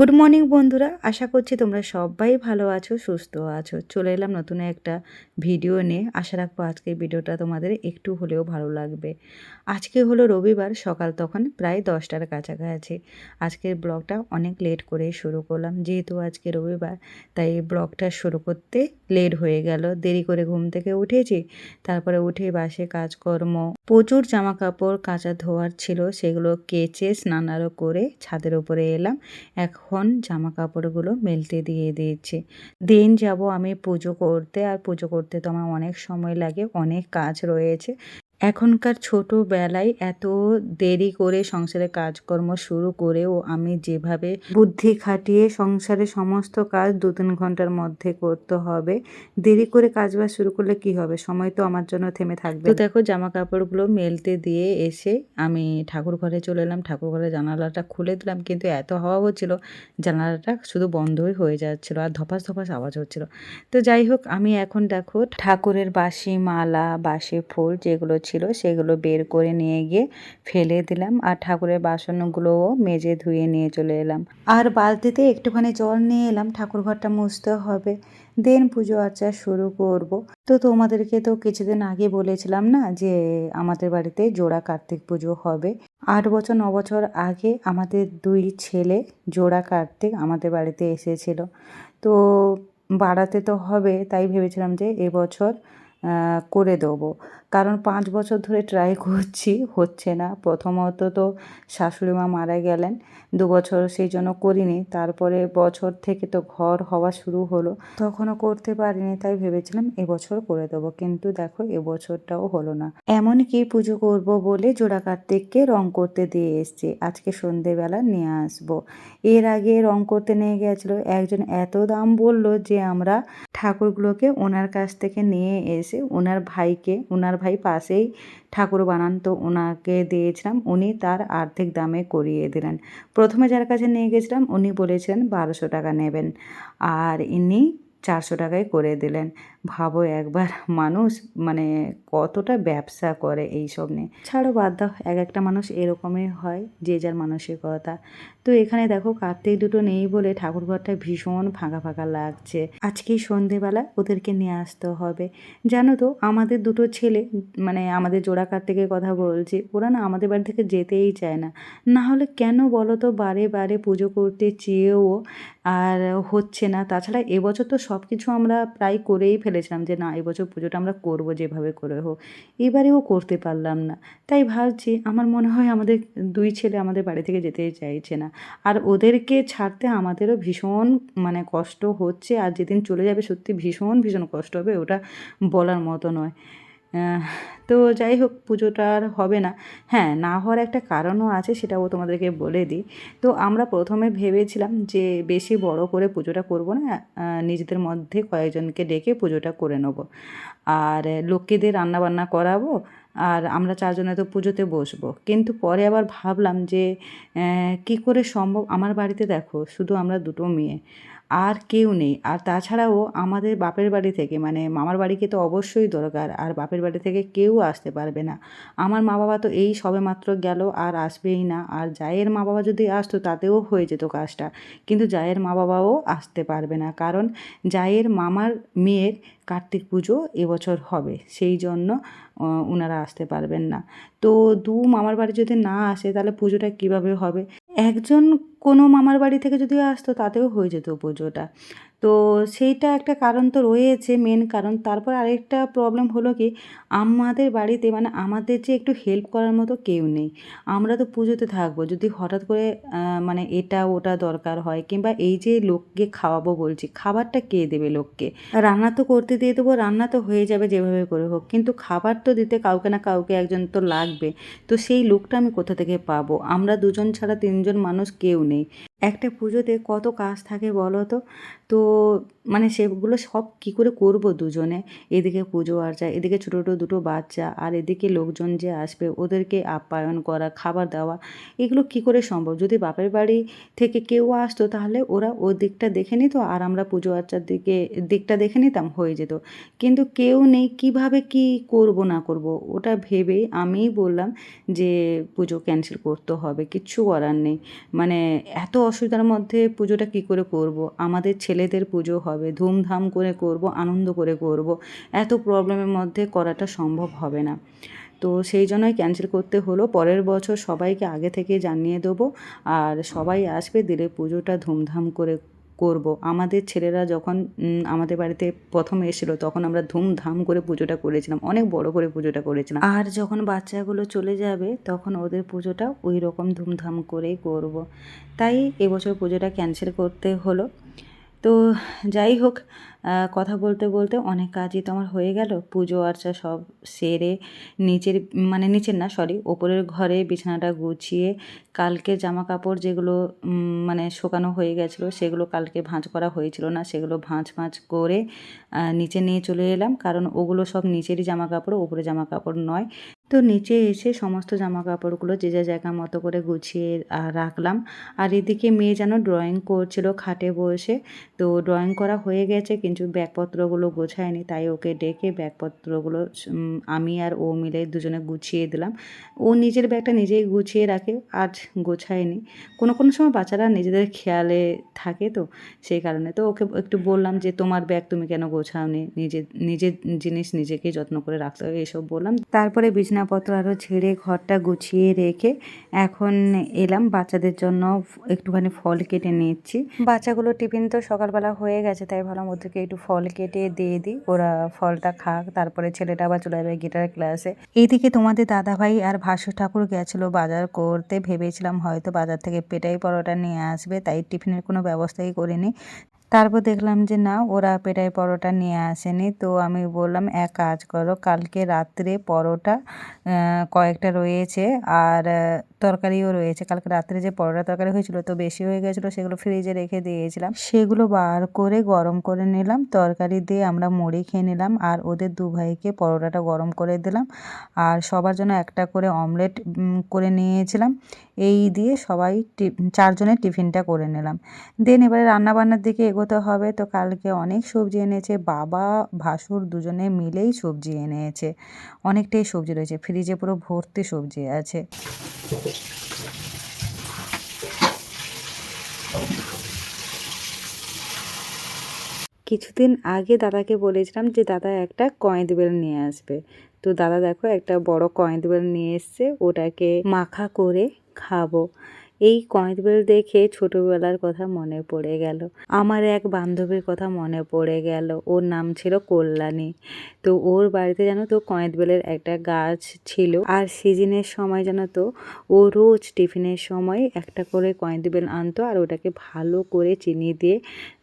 Good morning বন্ধুরা। আশা করছি তোমরা সবাই ভালো আছো, সুস্থ আছো। চলে এলাম নতুন একটা ভিডিও নিয়ে। আশা রাখব আজকের ভিডিওটা তোমাদের একটু হলেও ভালো লাগবে। আজকে হলো রবিবার, সকাল তখন প্রায় দশটার কাছাকাছি। আজকের ব্লগটা অনেক লেট করে শুরু করলাম। যেহেতু আজকে রবিবার, তাই ব্লগটা শুরু করতে লেট হয়ে গেল। দেরি করে ঘুম থেকে উঠেছি। তারপরে উঠে বাসে কাজকর্ম প্রচুর জামা কাপড় কাঁচা ধোয়ার ছিল, সেগুলো কেচে স্নানারও করে ছাদের উপরে এলাম। এখন জামা কাপড়গুলো মেলতে দিয়ে দিয়েছি। দিন যাব আমি পুজো করতে, আর পুজো করতে তো আমার অনেক সময় লাগে, অনেক কাজ রয়েছে। এখনকার ছোটোবেলায় এত দেরি করে সংসারে কাজকর্ম শুরু করেও আমি যেভাবে বুদ্ধি খাটিয়ে সংসারে সমস্ত কাজ দু তিন ঘণ্টার মধ্যে করতে হবে দেরি করে কাজ বাজ শুরু করলে কি হবে? সময় তো আমার জন্য থেমে থাকবে তো দেখো জামা কাপড়গুলো মেলতে দিয়ে এসে আমি ঠাকুর ঘরে চলে এলাম। ঠাকুর ঘরে জানালাটা খুলে দিলাম কিন্তু এত হাওয়া হচ্ছিল জানালাটা শুধু বন্ধই হয়ে যাচ্ছিল আর ধপাস ধপাস আওয়াজ হচ্ছিল। তো যাই হোক আমি এখন দেখো ঠাকুরের বাসি মালা বাসি ফুল যেগুলো ছিল, সেগুলো বের করে নিয়ে গিয়ে ফেলে দিলাম আর ঠাকুরের বাসনগুলোও মেজে ধুয়ে নিয়ে চলে এলাম। আর বালতিতে একটুখানি জল নিয়ে এলাম, ঠাকুর ঘরটা মুছতে হবে। দেন পুজো আর্চা শুরু করব। তো তোমাদেরকে তো কিছুদিন আগে বলেছিলাম না যে আমাদের বাড়িতে জোড়া কার্তিক পুজো হবে। আট বছর, ন বছর আগে আমাদের দুই ছেলে জোড়া কার্তিক আমাদের বাড়িতে এসেছিল। তো বাড়াতে তো হবে, তাই ভেবেছিলাম যে এবছর করে দেবো। কারণ পাঁচ বছর ধরে ট্রাই করছি, হচ্ছে না। প্রথমত তো শাশুড়ি মা মারা গেলেন, দু বছর সেই জন্য করিনি। তারপরে বছর থেকে তো ঘর হওয়া শুরু হলো। তখনও করতে পারিনি, তাই ভেবেছিলাম এবছর করে দেবো। কিন্তু দেখো এবছরটাও হলো না। এমনকি পুজো করব বলে জোড়া কার্তিককে রং করতে দিয়ে এসছি। আজকে সন্ধেবেলা নিয়ে আসব। এর আগে রং করতে নিয়ে গেছিল। একজন এত দাম বলল যে আমরা ঠাকুরগুলোকে ওনার কাছ থেকে নিয়ে এসে ওনার ভাইকে, ওনার ভাই পাশেই ঠাকুর বানান, তো ওনাকে দিয়েছিলাম। উনি তার আর্থিক দামে করিয়ে দিলেন। প্রথমে যার কাছে নিয়ে গেছিলাম, উনি বলেছিলেন বারোশো টাকা নেবেন। আর ইনি চারশো টাকায় করে দিলেন। ভাবো একবার মানুষ মানে কতটা ব্যবসা করে এই সব নিয়ে। ছাড়ো, বাদ দাও, এক একটা মানুষ এরকমই হয়, যে যার মানসিকতা। তো এখানে দেখো, কার্তিক দুটো নেই বলে ঠাকুরঘরটা ভীষণ ফাঁকা ফাঁকা লাগছে। আজকেই সন্ধেবেলা ওদেরকে নিয়ে আসতে হবে। জানো তো, আমাদের দুটো ছেলে মানে আমাদের জোড়া কার্তিকের কথা বলছি, ওরা না আমাদের বাড়ি থেকে যেতেই চায় না। না হলে কেন বলো তো, বারে বারে পুজো করতে চেয়েও আর হচ্ছে না। তাছাড়া এবছর তো সব কিছু আমরা প্রায় করেই ফেলেছিলাম যে না, এবছর পুজোটা আমরা করব যেভাবে করে হোক। এবারেও করতে পারলাম না। তাই ভাবছি আমার মনে হয় আমাদের দুই ছেলে আমাদের বাড়ি থেকে যেতে চাইছে না। আর ওদেরকে ছাড়তে আমাদেরও ভীষণ মানে কষ্ট হচ্ছে। আর যেদিন চলে যাবে সত্যি ভীষণ ভীষণ কষ্ট হবে, ওটা বলার মতো নয়। তো যাই হোক, পুজোটা আর হবে না। হ্যাঁ না হওয়ার একটা কারণও আছে, সেটাও তোমাদেরকে বলে দিই। তো আমরা প্রথমে ভেবেছিলাম যে বেশি বড় করে পুজোটা করব না নিজেদের মধ্যে কয়েকজনকে ডেকে পুজোটা করে নেব। আর লক্ষ্মীদের রান্নাবান্না করাবো আর আমরা চারজনে তো পুজোতে বসবো। কিন্তু পরে আবার ভাবলাম যে কি করে সম্ভব? আমার বাড়িতে দেখো, শুধু আমরা দুটো মেয়ে, আর কেউ নেই। আর তাছাড়াও আমাদের বাপের বাড়ি থেকে মানে মামার বাড়িকে তো অবশ্যই দরকার, আর বাপের বাড়ি থেকে কেউ আসতে পারবে না। আমার মা বাবা তো এই সবে মাত্র গেল, আর আসবেই না। আর জায়ের মা বাবা যদি আসতো, তাতেও হয়ে যেত কাজটা। কিন্তু জায়ের মা বাবাও আসতে পারবে না, কারণ জায়ের মামার মেয়ের কার্তিক পুজো এবছর হবে। সেই জন্য ওনারা আসতে পারবেন না। তো দু মামার বাড়ি যদি না আসে, তাহলে পুজোটা কীভাবে হবে? একজন কোনো মামার বাড়ি থেকে যদি আসতো, তাতেও হয়ে যেত পুজোটা। তো সেইটা একটা কারণ তো রয়েছে মেন কারণ। তারপর আরেকটা প্রবলেম হলো কি, আমাদের বাড়িতে মানে আমাদের যে একটু হেল্প করার মতো কেউ নেই। আমরা তো পুজোতে থাকব, যদি হঠাৎ করে মানে এটা ওটা দরকার হয় কিংবা এই যে লোককে খাওয়াবো বলছি, খাবারটা কে দেবে লোককে? রান্না তো করতে দিয়ে দেবো, রান্না তো হয়ে যাবে যেভাবে করে হোক, কিন্তু খাবার তো দিতে কাউকে না কাউকে একজন তো লাগবে। তো সেই লোকটা আমি কোথা থেকে পাবো? আমরা দুজন ছাড়া তিনজন মানুষ কেউ নেই। একটা পুজোতে কত কাজ থাকে বলো তো? তো মানে সেগুলো সব কী করে করব দুজনে? এদিকে পুজো আর্চা, এদিকে ছোটো ছোটো দুটো বাচ্চা, আর এদিকে লোকজন যে আসবে, ওদেরকে আপ্যায়ন করা, খাবার দেওয়া, এগুলো কী করে সম্ভব? যদি বাপের বাড়ি থেকে কেউ আসতো তাহলে ওরা ওর দিকটা দেখে নিত, আর আমরা পুজো আর্চার দিকে, দিকটা দেখে নিতাম, হয়ে যেত। কিন্তু কেউ নেই, কীভাবে কি করব, না করব, ওটা ভেবেই আমিই বললাম যে পুজো ক্যান্সেল করতে হবে, কিচ্ছু করার নেই। মানে এত অসুবিধার মধ্যে পুজোটা কি করে করব। আমাদের ছেলেদের পুজো হবে, ধুমধাম করে করব, আনন্দ করে করব, এত প্রবলেমের মধ্যে করাটা সম্ভব হবে না। তো সেই জন্যই ক্যান্সেল করতে হলো। পরের বছর সবাইকে আগে থেকে জানিয়ে দেবো। আর সবাই আসবে, দিলে পুজোটা ধুমধাম করে করব। আমাদের ছেলেরা যখন আমাদের বাড়িতে প্রথম এসেছিল, তখন আমরা ধুমধাম করে পুজোটা করেছিলাম। অনেক বড় করে পুজোটা করেছিলাম। আর যখন বাচ্চাগুলো চলে যাবে, তখন ওদের পুজোটা ওই রকম ধুমধাম করেই করব। তাই এবছর পুজোটা ক্যান্সেল করতে হলো। তো যাই হোক কথা বলতে বলতে অনেক কাজই তো আমার হয়ে গেল। পুজো আর্চা সব সেরে নিচের মানে নিচের না সরি ওপরের ঘরে বিছানাটা গুছিয়ে কালকে জামা কাপড় যেগুলো মানে শোকানো হয়ে গেছিল সেগুলো কালকে ভাঁজ করা হয়েছিল না, সেগুলো ভাঁজ ভাঁজ করে নিচে নিয়ে চলে এলাম। কারণ ওগুলো সব নিচেরই জামা কাপড় ওপরে জামা কাপড় নয়। তো নিচে এসে সমস্ত জামা কাপড়গুলো যে যা জায়গা মতো করে গুছিয়ে রাখলাম। আর এদিকে মেয়ে যেন ড্রয়িং করছিল খাটে বসে। তো ড্রয়িং করা হয়ে গেছে কিন্তু ব্যাগপত্রগুলো গোছায়নি, তাই ওকে ডেকে ব্যাগপত্রগুলো আমি আর ও মিলে দুজনে গুছিয়ে দিলাম। ও নিজের ব্যাগটা নিজেই গুছিয়ে রাখে আর গোছায়নি। কোনো কোনো সময় বাচ্চারা নিজেদের খেয়ালে থাকে তো, সেই কারণে। তো ওকে একটু বললাম যে, তোমার ব্যাগ তুমি কেন গোছাওনি? নিজের নিজের জিনিস নিজেকেই যত্ন করে রাখতে হবে, এসব বললাম। তারপরে বিছনাপত্র আরও ছেড়ে ঘরটা গুছিয়ে রেখে এখন এলাম। বাচ্চাদের জন্য একটুখানি ফল কেটে নিচ্ছি। বাচ্চাগুলো টিফিন তো সকালবেলা হয়ে গেছে, তাই ভাবলাম ওদেরকে একটু ফল কেটে দিয়ে দিই, ওরা ফলটা খাক, তারপরে ছেলেটা আবার চলে যাবে গিটার ক্লাসে। এইদিকে তোমাদের দাদাভাই আর ভাসু ঠাকুর গেছিল বাজার করতে, ভেবেছিলাম হয়তো বাজার থেকে পেটাই পরোটা নিয়ে আসবে, তাই টিফিনের কোনো ব্যবস্থাই করিনি। তারপর দেখলাম যে না, ওরা পেটাই পরোটা নিয়ে আসেনি, তো আমি বললাম, এক কাজ করো, কালকে রাত্রে পরোটা কয়েকটা রয়েছে, আর তরকারিও রয়েছে। কালকে রাত্রে যে পরোটা তরকারি হয়েছিল তো বেশি হয়ে গেছিল, সেগুলো ফ্রিজে রেখে দিয়েছিলাম। সেগুলো বার করে গরম করে নিলাম। তরকারি দিয়ে আমরা মুড়ি খেয়ে নিলাম আর ওদের দু ভাইকে পরোটাটা গরম করে দিলাম। আর সবার জন্য একটা করে অমলেট করে নিয়েছিলাম। এই দিয়ে সবাই চারজনের টিফিনটা করে নিলাম। দেন এবারে রান্নাবান্নার দিকে এগোতে হবে। তো কালকে অনেক সবজি এনেছে। বাবা, ভাসুর দুজনে মিলেই সবজি এনেছে। অনেকটাই সবজি রয়েছে। ফ্রিজে পুরো ভর্তি সবজি আছে। কিছুদিন আগে দাদাকে বলেছিলাম যে, দাদা, একটা কয়েদ বেল নিয়ে আসবে। তো দাদা, দেখো, একটা বড় কয়েদ বেল নিয়ে এসছে। ওটাকে মাখা করে খাব। এই কয়েদবেল দেখে ছোটবেলার কথা মনে পড়ে গেল। আমার এক বান্ধবীর কথা মনে পড়ে গেল। ওর নাম ছিল কল্যাণী। তো ওর বাড়িতে জানো তো কয়েদবেলের একটা গাছ ছিল। আর সিজনের সময় জানো তো ও রোজ টিফিনের সময় একটা করে কয়েদবেল আনতো আর ওটাকে ভালো করে চিনি দিয়ে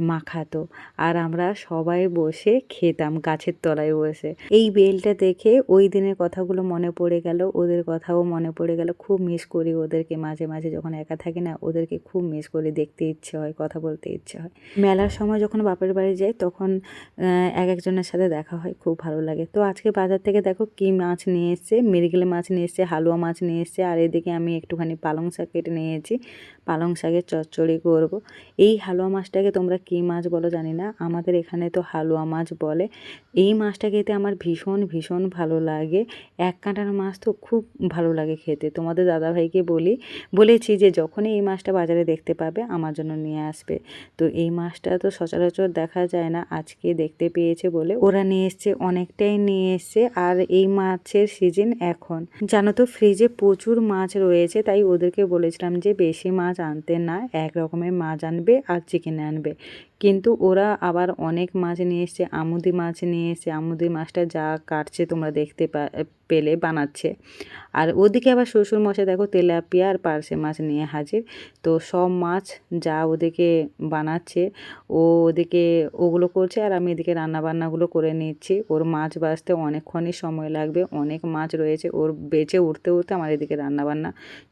মাখাতো। আর আমরা সবাই বসে খেতাম গাছের তলায় বসে। এই বেলটা দেখে ওই দিনের কথাগুলো মনে পড়ে গেল। ওদের কথাও মনে পড়ে গেল। খুব মিস করি ওদেরকে মাঝে মাঝে যখন একা থাকে না, ওদেরকে খুব মিস করে দেখতে ইচ্ছে হয়, কথা বলতে ইচ্ছে হয়। মেলার সময় যখন বাপের বাড়ি যাই, তখন এক একজনের সাথে দেখা হয়, খুব ভালো লাগে। তো আজকে বাজার থেকে দেখো কি মাছ নিয়ে এসছে মৃগেল মাছ নিয়ে এসছে, হালুয়া মাছ নিয়ে এসছে, আর এদিকে আমি একটুখানি পালং শাক কেটে নিয়েছি পালং শাকের চচ্চড়ি করব। এই হালুয়া মাছটাকে তোমরা কী মাছ বলো জানি না, আমাদের এখানে তো হালুয়া মাছ বলে। এই মাছটা খেতে আমার ভীষণ ভীষণ ভালো লাগে। এক কাঁটার মাছ তো খুব ভালো লাগে খেতে। তোমাদের দাদাভাইকে বলি, বলেছি যে যখনই এই মাছটা বাজারে দেখতে পাবে, আমার জন্য নিয়ে আসবে। তো এই মাছটা তো সচরাচর দেখা যায় না, আজকে দেখতে পেয়েছে বলে। ওরা নিয়ে এসছে, অনেকটাই নিয়ে এসছে, আর এই মাছের সিজন এখন। জানো তো ফ্রিজে প্রচুর মাছ রয়েছে, তাই ওদেরকে বলেছিলাম যে, বেশি মাছ আনতে না, এক রকমের মাছ আনবে আর চিকেন আনবে। কিন্তু ওরা আবার অনেক মাছ নিয়ে এসছে, আমুদি মাছ নিয়ে এসছে। আমুদি মাছটা যা কাটছে তোমরা দেখতে পেলে, বানাচ্ছে। আর ওদিকে আবার শ্বশুর মশাই দেখো তেলাপিয়া আর পার্সে মাছ নিয়ে হাজির। তো সব মাছ যা ওদিকে বানাচ্ছে, ও ওদিকে ওগুলো করছে আর আমি এদিকে রান্নাবান্নাগুলো করে নিচ্ছি। ওর মাছ বাছতে অনেকক্ষণই সময় লাগবে, অনেক মাছ রয়েছে। ওর বেঁচে উঠতে উঠতে আমার এদিকে রান্নাবান্না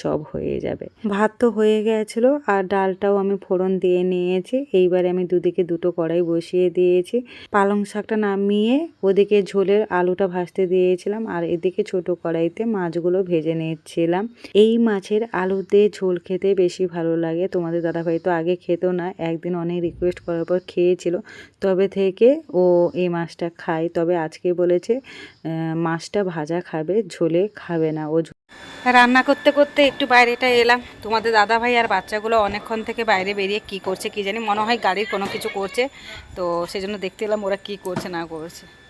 সব হয়ে যাবে। ভাত তো হয়ে গেছিল আর ডালটাও আমি ফোড়ন দিয়ে নিয়েছি। এইবারে আমি দুদিকে দুটো কড়াই বসিয়ে দিয়েছি। পালং শাকটা নামিয়ে ওদিকে ঝোলের আলুটা ভাজতে দিয়েছিলাম আর এদিকে ছোট কড়াইতে মাছগুলো ভেজে নিচ্ছিলাম। এই মাছের আলু দিয়ে ঝোল খেতে বেশি ভালো লাগে। তোমাদের দাদাভাই তো আগে খেতো না, একদিন অনেক রিকোয়েস্ট করার পর খেয়েছিল। তবে থেকে ও এই মাছটা খায়। তবে আজকে বলেছে মাছটা ভাজা খাবে, ঝোলে খাবে না। ও রান্না করতে করতে একটু বাইরেটা এলাম। তোমাদের দাদা ভাই আর বাচ্চাগুলো অনেকক্ষণ থেকে বাইরে বেরিয়ে কি করছে, কি জানি, মনে হয় গাড়ির কোনো কিছু করছে। তো সেজন্য দেখতে এলাম ওরা কি করছে, না করছে।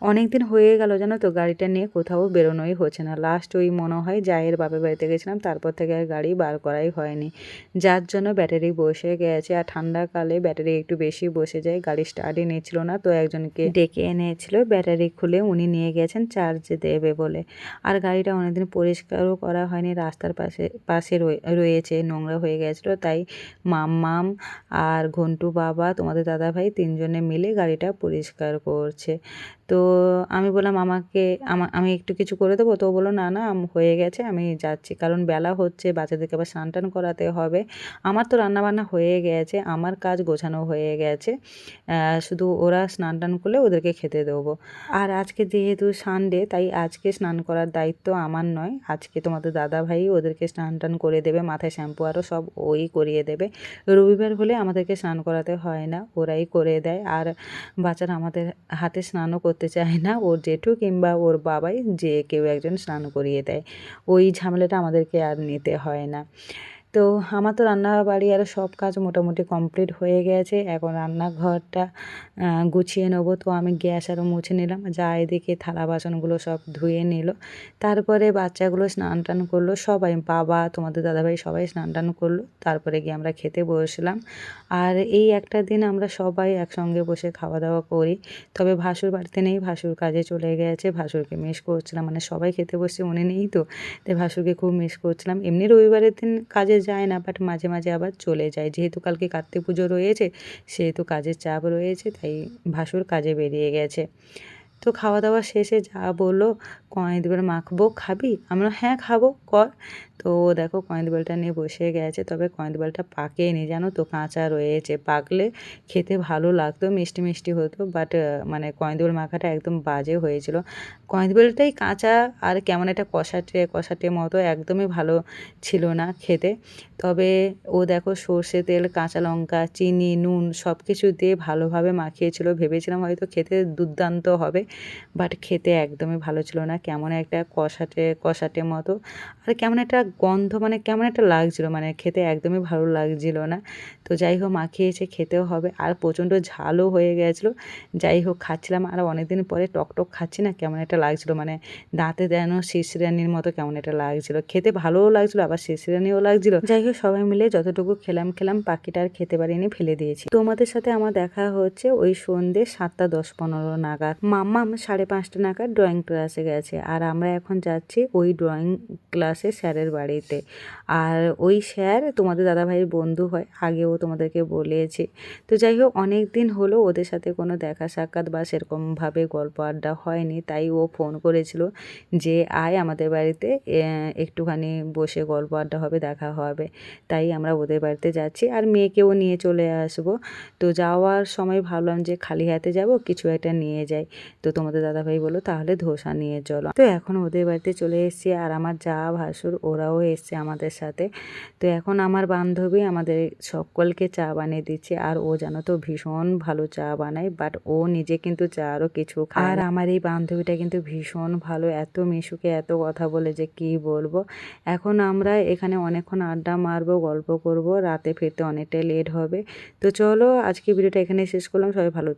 অনেক দিন হয়ে গেল জানো তো, গাড়িটা নিয়ে কোথাও বেরোনোই হচ্ছে না। লাস্ট ওই মনে হয় জায়ের বাপের বাড়িতে গেছিলাম, তারপর থেকে আর গাড়ি বার করাই হয়নি। যার জন্য ব্যাটারি বসে গেছে, আর ঠান্ডাকালে ব্যাটারি একটু বেশি বসে যায়, গাড়ি স্টার্টই নিচ্ছিল না। তো একজনকে ডেকে এনেছিল ব্যাটারি খুলে উনি নিয়ে গেছেন চার্জ দেবে বলে। আর গাড়িটা অনেকদিন পরিষ্কারও করা হয়নি, রাস্তার পাশে পাশে রয়ে- রয়েছে, নোংরা হয়ে গেছিল। তাই মাম্মাম আর ঘন্টু বাবা, তোমাদের দাদা ভাই তিনজনে মিলে গাড়িটা পরিষ্কার করছে। তো আমি বললাম, আমাকে, আমা একটু কিছু করে দেবো? তো বলল, না না হয়ে গেছে, আমি যাচ্ছি। কারণ বেলা হচ্ছে, বাচ্চাদেরকে আবার স্নান টান করাতে হবে। আমার তো রান্নাবান্না হয়ে গেছে, আমার কাজ গোছানো হয়ে গেছে। শুধু ওরা স্নান টান করলে ওদেরকে খেতে দেবো। আর আজকে যেহেতু সানডে তাই আজকে স্নান করার দায়িত্ব আমার নয়। আজকে তোমাদের দাদা ভাই ওদেরকে স্নান টান করে দেবে, মাথায় শ্যাম্পু আরও সব ওই করিয়ে দেবে। রবিবার হলে আমাদেরকে স্নান করাতে হয় না, ওরাই করে দেয়। আর বাচ্চারা আমাদের হাতে স্নানও করতে চায় না। ওর জেঠু কিংবা ওর বাবাই যে কেউ একজন স্নান করিয়ে দেয়। ওই ঝামেলাটা আমাদেরকে আর নিতে হয় না। তো আমার তো রান্না বাড়ি আর সব কাজ মোটামুটি কমপ্লিট হয়ে গেছে। এখন রান্নাঘরটা গুছিয়ে নেব। তো আমি গ্যাস আরও মুছে নিলাম। যা এদিকে থালা বাসনগুলো সব ধুয়ে নিল। তারপরে বাচ্চাগুলো স্নান টান করল। সবাই বাবা, তোমাদের দাদাভাই সবাই স্নান টান করল। তারপরে গিয়ে আমরা খেতে বসলাম। আর এই একটা দিন আমরা সবাই একসঙ্গে বসে খাওয়া দাওয়া করি। তবে ভাসুর বাড়িতে নেই, ভাসুর কাজে চলে গেছে। ভাসুরকে মিস করছিলাম। মানে সবাই খেতে বসে উনি নেই তো? তাই ভাসুরকে খুব মিস করছিলাম। এমনি রবিবারের দিন কাজে যায় না বাট মাঝে মাঝে আবার চলে যায়। যেহেতু কালকে কার্তিক পুজো রয়েছে, সেহেতু কাজের চাপ রয়েছে, তাই ভাসুর কাজে বেরিয়ে গেছে। তো খাওয়া দাওয়া শেষে যা বলল কয়েদ বেল মাখবো, খাবি? আমরা হ্যাঁ খাব, কর। তো দেখো কয়েদ বেলটা নিয়ে বসে গেছে, তবে কয়েদ বেলটা পাকেনি, জানো তো কাঁচা রয়েছে। পাকলে খেতে ভালো লাগতো, মিষ্টি মিষ্টি হতো বাট মানে কয়েদ বেল মাখাটা একদম বাজে হয়েছিল। কয়েদ বেলটাই কাঁচা আর কেমন একটা কষাটে কষাটে মতো একদমই ভালো ছিল না খেতে। তবে ও দেখো সর্ষে তেল, কাঁচা লঙ্কা, চিনি, নুন সব কিছু দিয়ে ভালোভাবে মাখিয়েছিল। ভেবেছিলাম হয়তো খেতে দুর্দান্ত হবে বাট খেতে একদমই ভালো ছিল না। কেমন একটা কষাটে কষাটে মতো আর কেমন একটা গন্ধ মানে কেমন একটা লাগছিল মানে খেতে একদমই ভালো লাগছিল না। তো যাই হোক মাখিয়েছে খেতেও হবে। আর প্রচণ্ড ঝালও হয়ে গেছিল। যাই হোক, খাচ্ছিলাম। আর অনেকদিন পরে টক টক খাচ্ছি না, কেমন একটা লাগছিল। মানে দাঁতে দেন শিশিরানির মতো কেমন একটা লাগছিল। খেতে ভালোও লাগছিল, আবার শিশিরানিও লাগছিল। যাই হোক, সবাই মিলে যতটুকু খেলাম খেলাম। পাখিটা আর খেতে পারিনি, ফেলে দিয়েছি। তোমাদের সাথে আমার দেখা হচ্ছে ওই সন্ধ্যে সাতটা দশ পনেরো নাগাদ। মাম্মাম সাড়ে পাঁচটা নাগাদ ড্রয়িং ক্লাসে গেছে। আর আমরা এখন যাচ্ছি ওই ড্রয়িং ক্লাসে স্যারের বাড়িতে। আর ওই স্যার তোমাদের দাদাভাইয়ের বন্ধু হয় আগেও তোমাদেরকে বলেছি। তো যাই হোক, অনেক দিন হলো ওদের সাথে কোনো দেখা সাক্ষাৎ বা সেরকমভাবে গল্প আড্ডা হয়নি। তাই ও ফোন করেছিল যে, আয় আমাদের বাড়িতে একটুখানি বসে গল্প আড্ডা হবে, দেখা হবে। তাই আমরা ওদের বাড়িতে যাচ্ছি। আর মেয়েকেও নিয়ে চলে আসব। তো যাওয়ার সময় ভাবলাম যে, খালি হাতে যাব, কিছু একটা নিয়ে যাই। তো তোমাদের দাদাভাই বলল, তাহলে ধোসা নিয়ে চলো। তো এখন ওদের বাড়িতে চলে এসেছি। আর আমার যা ভাসুর ওরাও এসছে আমাদের সাথে। তো এখন আমার বান্ধবী আমাদের সকলকে চা বানিয়ে দিচ্ছে আর ও জানো তো ভীষণ ভালো চা বানায় বাট ও নিজে কিন্তু চা আরও কিছু খায় আর আমার এই বান্ধবীটা কিন্তু ভীষণ ভালো এত মিশুকে এত কথা বলে যে কি বলব। এখন আমরা এখানে অনেকক্ষণ আড্ডা মারবো গল্প করব রাতে ফিরতে অনেকটাই লেট হবে। তো চলো আজকে ভিডিওটা এখানে শেষ করলাম সবাই ভালো